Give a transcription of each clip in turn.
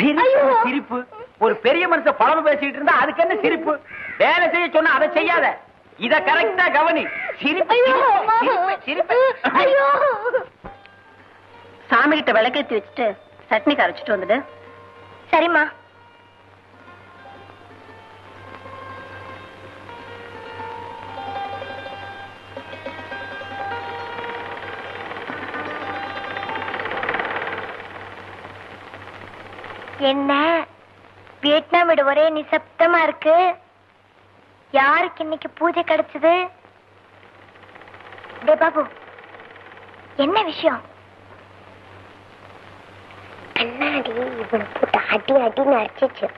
சிரிப்பு ஒரு பெரிய மனுஷன் பழம பேசிட்டு இருந்தா அதுக்கு என்ன சிரிப்பு? வேலை செய்ய சொன்னா அதை செய்யாத. இத கரெக்டா கவனி. சிரிப்பு சிரிப்பு, சாமி கிட்ட விளக்கேத்தி வச்சுட்டு சட்னி கரைச்சிட்டு வந்துடு. சரிம்மா. என்ன? வியட்நாம் வீடு ஒரே நிசப்தமா இருக்கு. யாருக்கு இன்னைக்கு பூஜை கிடைச்சது? டே பாபு என்ன விஷயம்? கண்ணாடி இவனை போட்டு அடி அடின்னு அடிச்சிச்சு.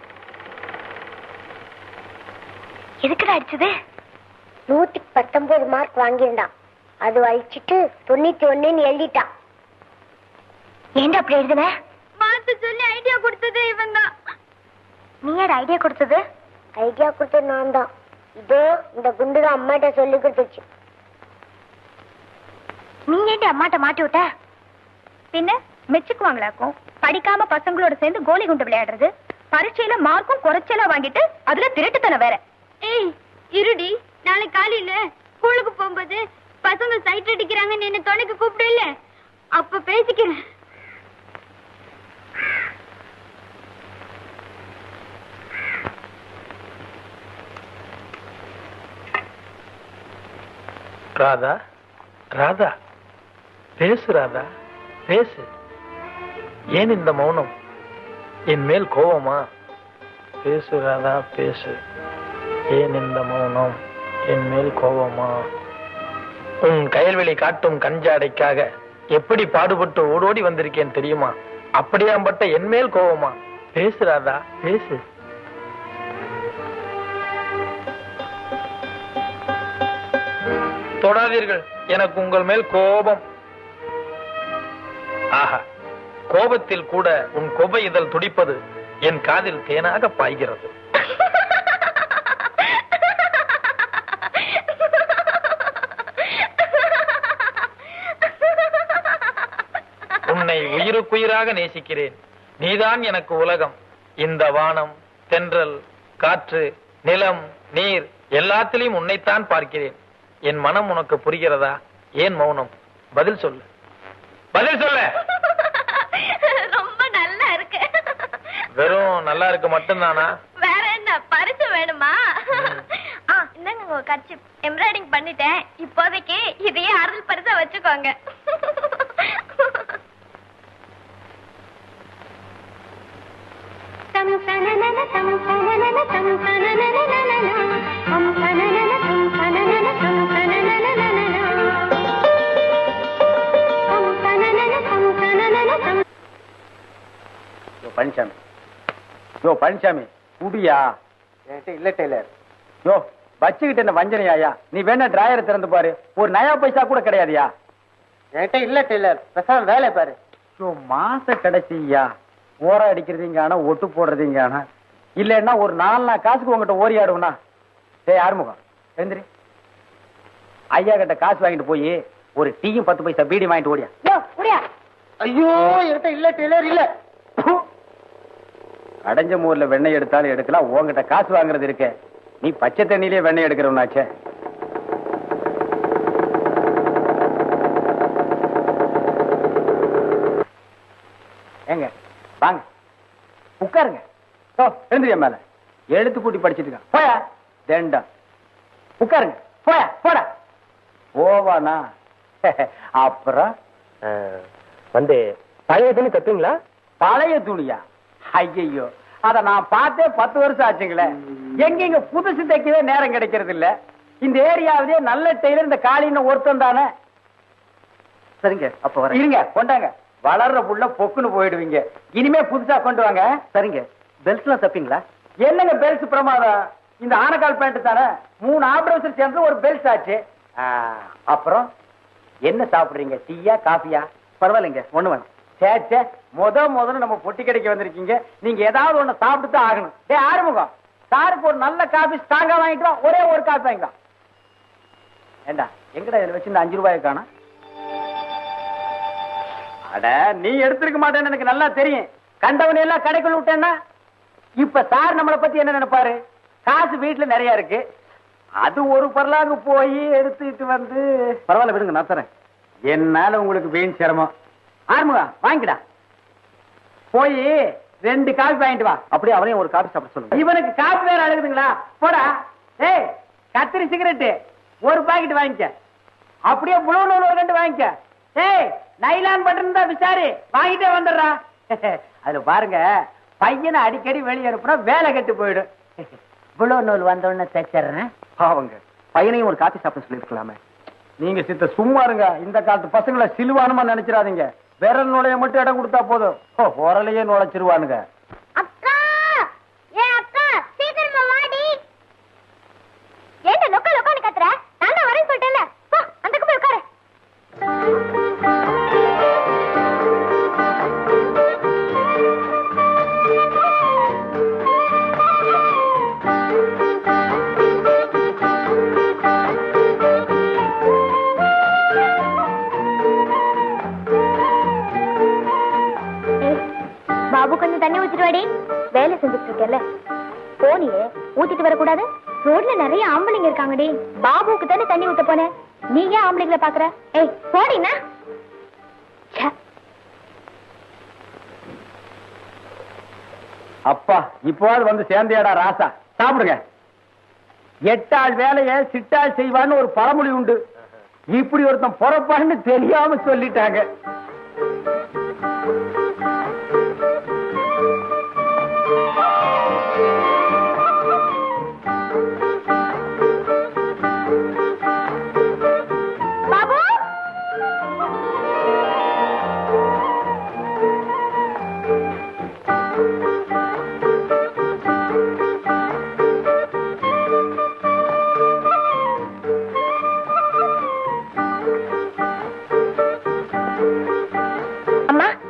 எதுக்குடா அடிச்சது? நூத்தி பத்தொன்பது மார்க் வாங்கியிருந்தான். அது அழிச்சிட்டு தொண்ணூத்தி ஒண்ணுன்னு எழுதிட்டான். ஏன்டா அப்படி எழுதுன? மாத்து சொல்லி ஐடியா கொடுத்தது இவன் தான் நீ ஐடியா கொடுத்தது? ஐடியா கொடுத்தது நான் தான் இதோ இந்த குண்டு அம்மாட்ட சொல்லி கொடுத்துச்சு. நீ ஏன்டி அம்மாட்ட மாட்டி விட்ட? பின்ன? மெச்சுக்குவாங்களாக்கும் படிக்காம பசங்களோட சேர்ந்து கோலி குண்டு விளையாடுறது. பரீட்சையில மார்க்கும் குறைச்சலா வாங்கிட்டு அதுல திருட்டுத்தனம் வேற. ஏய் இருடி. நாளைக்கு காலையில ஸ்கூலுக்கு போகும்போது பசங்க சைட் அடிக்கிறாங்கன்னு என்ன துணைக்கு கூப்பிடல அப்ப பேசிக்கிறேன். ராதா ராதா பேசு ராதா பேசு. ஏன் இந்த மௌனம்? என் மேல் கோபமா பேசு ராதா பேசு. ஏன் இந்த மௌனம்? என் மேல் கோபமா உன் கயல்வெளி காட்டும் கஞ்சாடைக்காக எப்படி பாடுபட்டு ஓடோடி வந்திருக்கேன் தெரியுமா? அப்படியாம்பட்ட என் மேல் கோபமா பேசு ராதா பேசு. தொடாதீர்கள். எனக்கு உங்கள் மேல் கோபம். ஆஹா கோபத்தில் கூட உன் கொபை இதழ் துடிப்பது என் காதில் தேனாக பாய்கிறது. உன்னை உயிருக்குயிராக நேசிக்கிறேன். நீதான் எனக்கு உலகம். இந்த வானம் தென்றல் காற்று நிலம் நீர் எல்லாத்திலையும் உன்னைத்தான் பார்க்கிறேன். என் மனம் உனக்கு புரிகிறதா? ஏன் மௌனம்? பதில் சொல்லு. பதில் சொல்லு. ரொம்ப நல்லா இருக்கு. வெறும் நல்லா இருக்கு மட்டும்தானா? வேற என்ன? பரிசு வேணுமா? ஆ இந்தாங்க உங்க கட்சி எம்ப்ராய்டிங் பண்ணிட்டேன். இப்போதைக்கு இதையே அருள் பரிசா வச்சுக்கோங்க. தம் தம் தம். தம் பழனிசாமி யோ பழனிசாமி குடியா? இல்ல டெய்லர். யோ வச்சுக்கிட்டு என்ன வஞ்சனையாயா? நீ வேணா டிராயரை திறந்து பாரு. ஒரு நயா பைசா கூட கிடையாதுயா? என்கிட்ட இல்ல டெய்லர். பேசாம வேலை பாரு. யோ மாச கடைசியா? ஓர அடிக்கிறதுங்கான ஒட்டு போடுறதுங்கான? இல்லைன்னா ஒரு நாலு நாள் காசுக்கு உங்ககிட்ட ஓரி ஆடுவனா? டேய் ஆறுமுகம் எழுந்திரி. ஐயா கிட்ட காசு வாங்கிட்டு போய் ஒரு டீயும் பத்து பைசா பீடி வாங்கிட்டு ஓடியா? ஐயோ! என்கிட்ட இல்ல டெய்லர் இல்ல. அடைஞ்ச மூர்ல வெண்ணெய் எடுத்தாலும் எடுக்கலாம். உன்கிட்ட காசு வாங்குறது இருக்க. நீ பச்சை தண்ணியிலே வெண்ணெய் எடுக்கிறவனாச்சே. ஏங்க வாங்க. உட்காருங்க. ஓ எழுந்திரியா மேல. எழுத்து கூட்டி படிச்சிட்டு போயா. தேண்டா. உட்காருங்க. போயா போடா. போவானா? அப்புறம்? வந்து பழைய துணி தப்பீங்களா பழைய துணியா? ஐயையோ. அத நான் பார்த்தே பத்து வருஷம் ஆச்சுங்களே. எங்க இங்க புதுசு தைக்கவே நேரம் கிடைக்கிறது இல்ல இந்த ஏரியாவிலே நல்ல டெய்லர் இந்த காளின்னு ஒருத்தன் தானே. சரிங்க அப்ப வரேன். இருங்க கொண்டாங்க. வளர்ற புள்ள பொக்குன்னு போயிடுவீங்க. இனிமே புதுசா கொண்டு வாங்க. சரிங்க. பெல்ட்லாம் தப்பீங்களா? என்னங்க பெல்ட் பிரமாதம்? இந்த ஆனக்கால் பேண்ட் தானே? மூணு ஆபரேஷன் சேர்ந்து ஒரு பெல்ட் ஆச்சு. அப்புறம்? என்ன சாப்பிடுறீங்க? டீயா காஃபியா? பரவாயில்லைங்க ஒண்ணு வேணும். சே சே முத முதல்ல நம்ம பொட்டி கடைக்கு வந்திருக்கீங்க. நீங்க ஏதாவது ஒண்ணு சாப்பிட்டு தான் ஆகணும். டேய் ஆறுமுகம். சாருக்கு ஒரு நல்ல காபி ஸ்ட்ராங்கா வாங்கிட்டு வா. ஒரே ஒரு காபி வாங்கிக்கலாம். ஏண்டா எங்கடா இதுல வச்சு இந்த அஞ்சு ரூபாய் காணும்? அட நீ எடுத்திருக்க மாட்டேன்னு எனக்கு நல்லா தெரியும். கண்டவனை எல்லாம் கடைக்குள்ள விட்டேன்னா இப்ப சார் நம்மளை பத்தி என்ன நினைப்பாரு? காசு வீட்டுல நிறைய இருக்கு. அது ஒரு பரலாங்க போய் எடுத்துட்டு வந்து பரவாயில்ல விடுங்க நான் தரேன். என்னால உங்களுக்கு வீண் சிரமம். ஆறுமுகா வாங்கிடா போய் ரெண்டு காபி வாங்கிட்டு வா. அப்படியே அவரையும் ஒரு காபி சாப்பிட சொல்லுங்க இவனுக்கு காபி வேற அழுகுதுங்களா? போடா. ஏய் கத்திரி சிகரெட்டு. ஒரு பாக்கெட் வாங்கிக்க. அப்படியே புழு நூல் ஒரு ரெண்டு வாங்கிக்க. ஏய் நைலான் பட்டன் தான் விசாரி. வாங்கிட்டே வந்துடுறா. அதுல பாருங்க பையனை அடிக்கடி வெளியே அனுப்புனா வேலை கெட்டு போயிடும். புழு நூல் வந்த உடனே தைச்சிடுறேன். பாவங்க பையனையும் ஒரு காபி சாப்பிட சொல்லிருக்கலாமே நீங்க சித்த சும்மா இருங்க. இந்த காலத்து பசங்களை சிலுவானுமா நினைச்சிடாதீங்க. விரல் நுழைய மட்டும் இடம் கொடுத்தா போதும். ஓ, உரலையே நுழைச்சிருவானுங்க. ஊத்திட்டு வரக்கூடாது? ரோட்ல நிறைய ஆம்பளைங்க இருக்காங்கடி. பாபுக்கு தானே தண்ணி ஊத்த போனேன் நீ ஏன் ஆம்பளைங்களை பாக்குற? ஏய் போடினா அப்பா இப்போது வந்து சேர்ந்தியாடா ராசா. சாப்பிடுங்க. எட்டாள் வேலைய சிட்டாள் செய்வான்னு ஒரு பழமொழி உண்டு. இப்படி ஒருத்தன் பொறப்பான்னு தெரியாம சொல்லிட்டாங்க.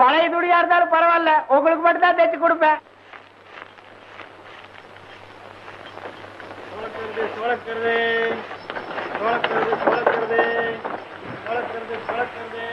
பழைய துணியா இருந்தாலும் பரவாயில்ல. உங்களுக்கு மட்டும்தான் தைச்சு கொடுப்பேன். சுழக்கிறது சுழக்கிறது சுழக்கிறது சுழக்கிறது சுழக்கிறது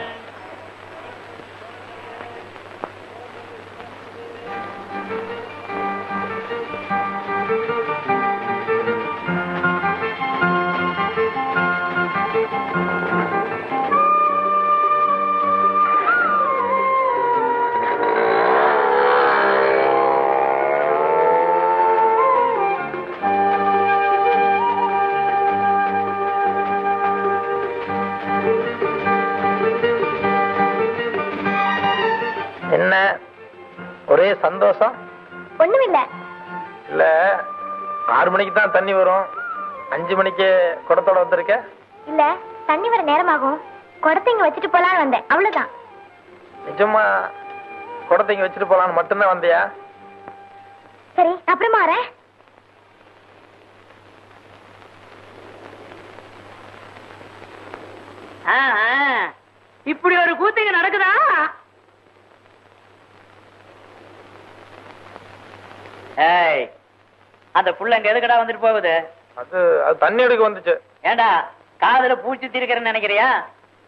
என்ன? ஒரே சந்தோஷம்? ஒண்ணுமில்ல. இல்ல ஆறு மணிக்கு தான் தண்ணி வரும். அஞ்சு மணிக்கு குடத்தோட வந்திருக்க? இல்ல தண்ணி வர நேரமாகும். குடத்தை இங்க வச்சுட்டு போலான்னு வந்தேன். அவ்வளவுதான். நிஜமா குடத்தை இங்க வச்சுட்டு போலான்னு மட்டும்தான் வந்தியா? சரி அப்புறமா வரேன். இப்படி ஒரு கூத்துங்க நடக்குதா ஏய் அந்த புள்ள இங்க எதுக்கடா வந்துட்டு போகுது? அது அது தண்ணி எடுக்க வந்துச்சு. ஏண்டா காதுல பூச்சி திருக்கிறேன்னு நினைக்கிறியா?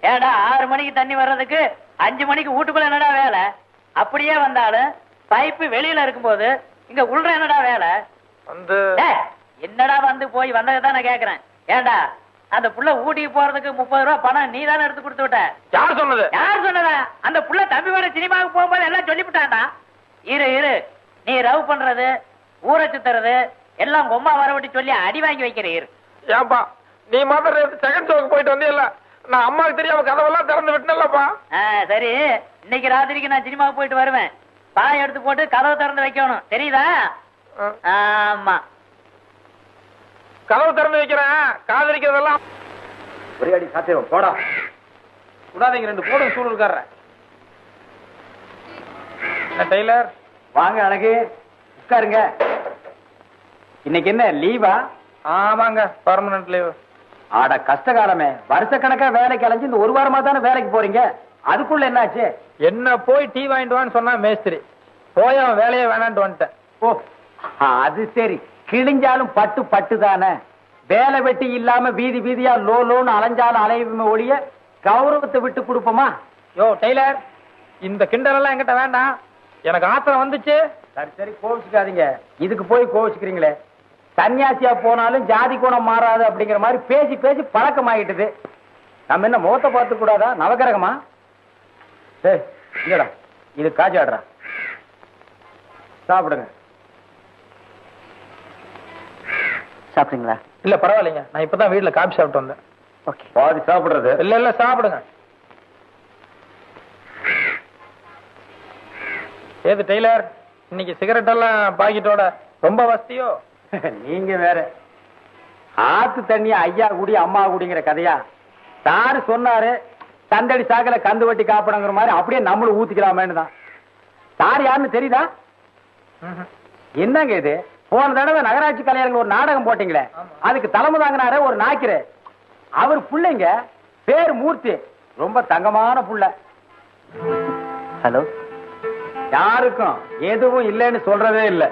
ஏண்டா ஆறு மணிக்கு தண்ணி வர்றதுக்கு அஞ்சு மணிக்கு வீட்டுக்குள்ள என்னடா வேலை? அப்படியே வந்தாலும் பைப்பு வெளியில இருக்கும்போது இங்க உள்ள என்னடா வேலை? வந்து என்னடா வந்து போய் வந்ததை தான் நான் கேக்குறேன். ஏண்டா அந்த புள்ள ஊட்டிக்கு போறதுக்கு முப்பது ரூபா பணம் நீ தானே எடுத்து கொடுத்து விட்ட? யார் சொன்னது? யார் சொன்னதா? அந்த புள்ள தம்பி வர சினிமாவுக்கு போகும்போது எல்லாம் சொல்லிவிட்டான்டா. இரு இரு நீ ரவ் பண்றது ஊரை சுத்துறது எல்லாம் உங்க அம்மா வர விட்டு சொல்லி அடி வாங்கி வைக்கிற இரு ஏன்பா நீ மாத்திரம் செகண்ட் ஷோக்கு போயிட்டு வந்தியல்ல நான் அம்மாவுக்கு தெரியாம கதவெல்லாம் திறந்து விட்டனல்லப்பா ஆ, சரி. இன்னைக்கு ராத்திரிக்கு நான் சினிமாவுக்கு போயிட்டு வருவேன். பாய் எடுத்து போட்டு கதவை திறந்து வைக்கணும். தெரியுதா? ஆமா. கதவு திறந்து வைக்கிறேன். காதலிக்கிறதெல்லாம். ஒரே அடி சாத்தியம் போடா. விடாதீங்க ரெண்டு போடுங்க சூழல் இருக்காரு டெய்லர்? வாங்க அழகு. உட்காருங்க. இன்னைக்கு என்ன லீவா ஆமாங்க பர்மனன்ட் லீவ் ஆட கஷ்டகாலமே வருஷக்கணக்கா வேலைக்கு அலைஞ்சு இந்த ஒரு வாரமா தானே வேலைக்கு போறீங்க? அதுக்குள்ள என்னாச்சு? என்ன போய் டீ வாங்கிட்டு வான்னு சொன்னா மேஸ்திரி. போய் அவன் வேலையே வேணான்ட்டு வந்துட்டேன். ஓ அது சரி. கிழிஞ்சாலும் பட்டு பட்டு தானே. வேலை வெட்டி இல்லாம வீதி வீதியா லோ லோன்னு அலைஞ்சாலும் அலையுமே ஒழிய கௌரவத்தை விட்டு கொடுப்போமா? யோ டெய்லர் இந்த கிண்டல் எல்லாம் என்கிட்ட வேண்டாம். எனக்கு ஆத்திரம் வந்துச்சு. சரி சரி கோவிச்சுக்காதீங்க. இதுக்கு போய் கோவிச்சுக்கிறீங்களே. சன்னியாசியா போனாலும் ஜாதி குணம் மாறாது அப்படிங்கிற மாதிரி பேசி பேசி பழக்கமாயிட்டுது. நம்ம என்ன முகத்தை பார்த்து கூடாதா? நவகிரகமா ஏய் இல்லடா இது காஜாடுறா சாப்பிடுங்க. சாப்பிட்டீங்களா இல்ல பரவாயில்லைங்க. நான் இப்பதான் வீட்டுல காபி சாப்பிட்டு வந்தேன். ஓகே. பாதி சாப்பிடுறது. இல்ல இல்ல சாப்பிடுங்க. ஏது டெய்லர்? இன்னைக்கு சிகரெட் எல்லாம் பாக்கெட்டோட ரொம்ப வசதியோ? நீங்க வேற. ஆத்து தண்ணி ஐயா குடி அம்மா குடிங்கிற கதையா? சாரு சொன்னாரு தந்தடி சாக்கல கந்து வட்டி காப்பிடங்கிற மாதிரி அப்படியே நம்மளும் ஊத்திக்கலாமேன்னு தான். சார் யாருன்னு தெரியுதா. என்னங்க இது? போன தடவை நகராட்சி கலைஞர்கள் ஒரு நாடகம் போட்டீங்களே? அதுக்கு தலைமை தாங்கினாரு ஒரு நாய்க்கரு. அவர் புள்ளைங்க பேர் மூர்த்தி. ரொம்ப தங்கமான புள்ள. ஹலோ? யாருக்கும் எதுவும் இல்லைன்னு சொல்றதே இல்லை.